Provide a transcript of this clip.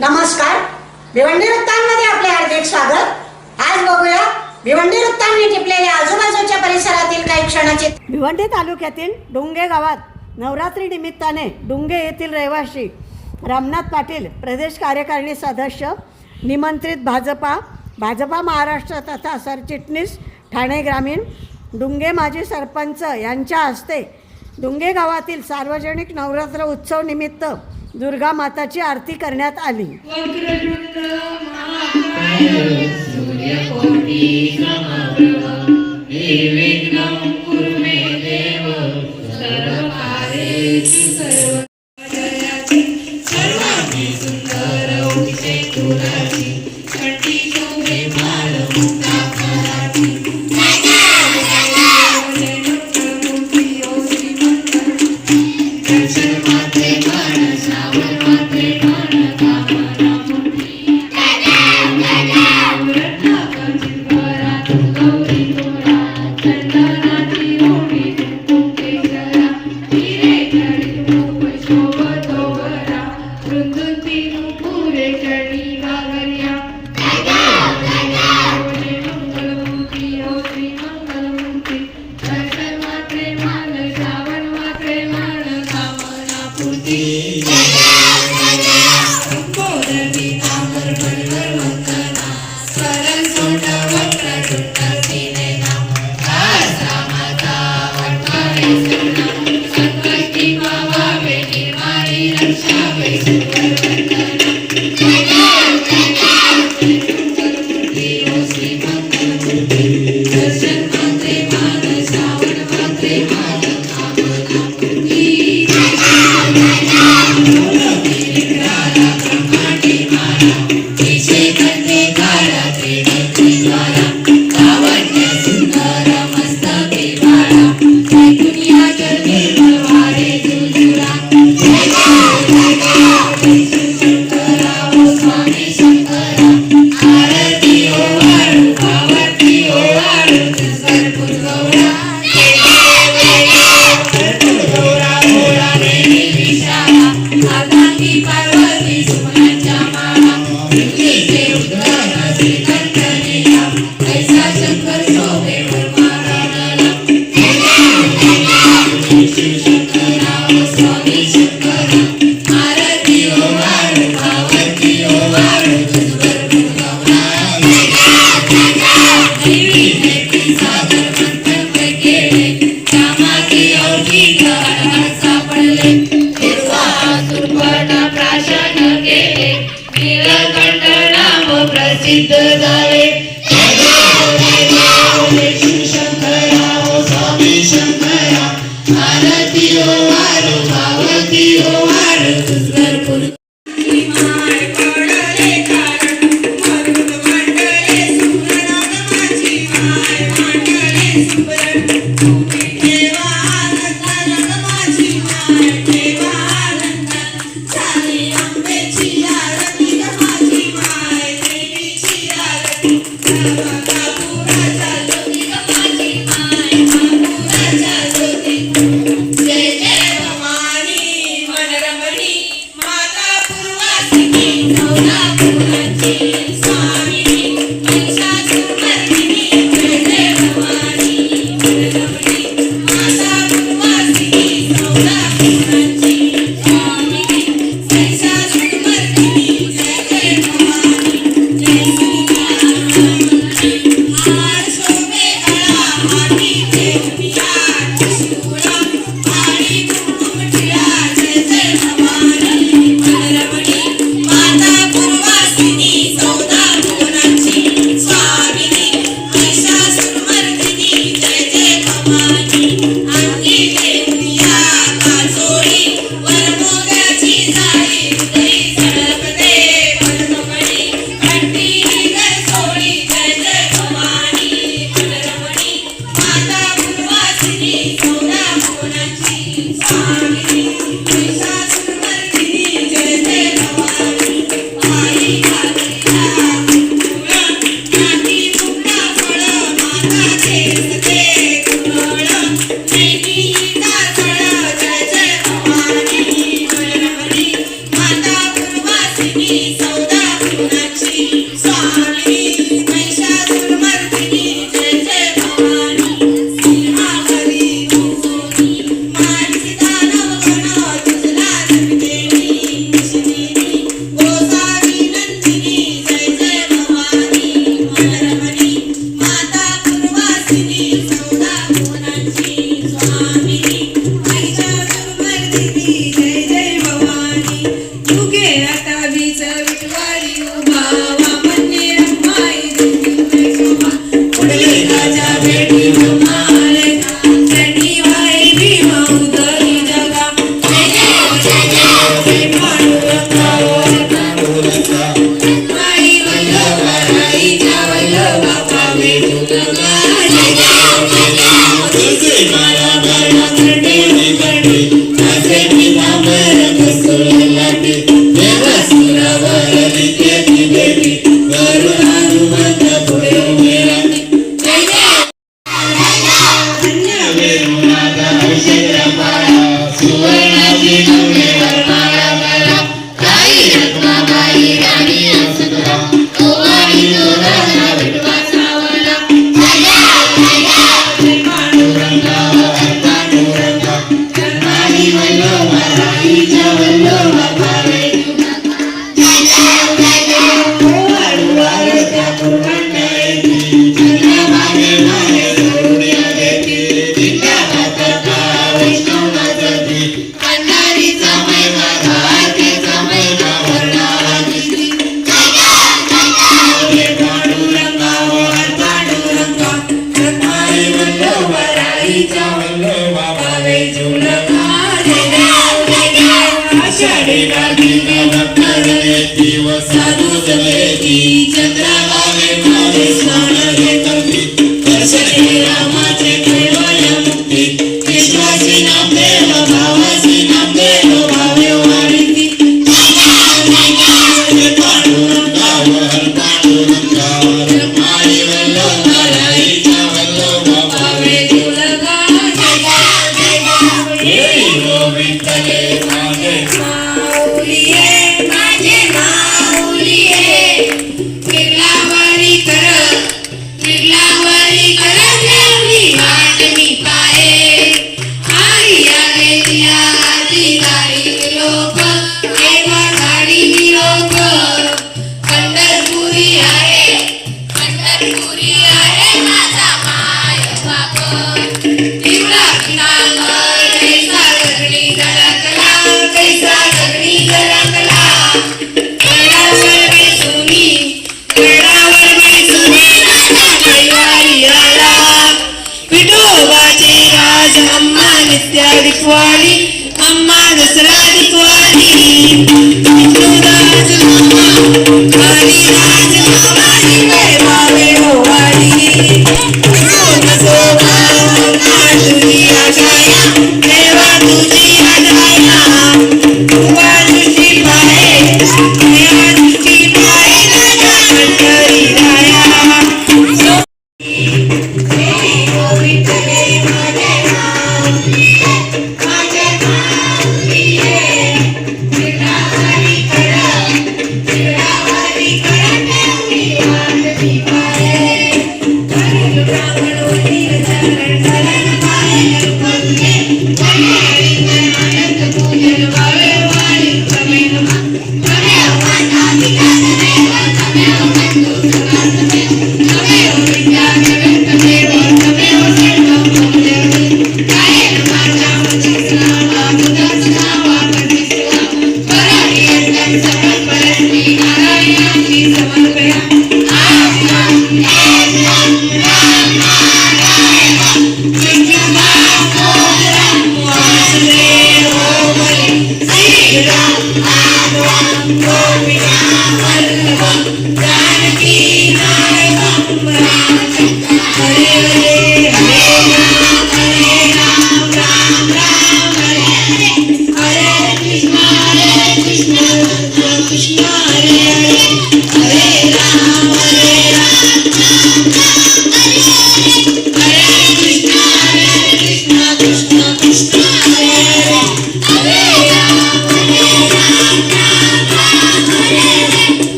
नमस्कार. भिवंडी वृत्तांमध्ये आपले हार्दिक स्वागत. आज बघूया भिवंडी वृत्तांनी टिपलेल्या आजूबाजूच्या परिसरातील काही क्षणाचे भिवंडी तालुक्यातील डुंगे गावात नवरात्री निमित्ताने डुंगे येथील रहिवासी रामनाथ पाटील प्रदेश कार्यकारिणी सदस्य निमंत्रित भाजपा भाजपा महाराष्ट्र तथा सरचिटणीस ठाणे ग्रामीण डुंगे माजी सरपंच यांच्या हस्ते डुंगे गावातील सार्वजनिक नवरात्र उत्सव निमित्त दुर्गा माताची आरती करण्यात आली. Gaaye Thank you. केळा ताबीच विठवा Buenas दिवस साधू जमेची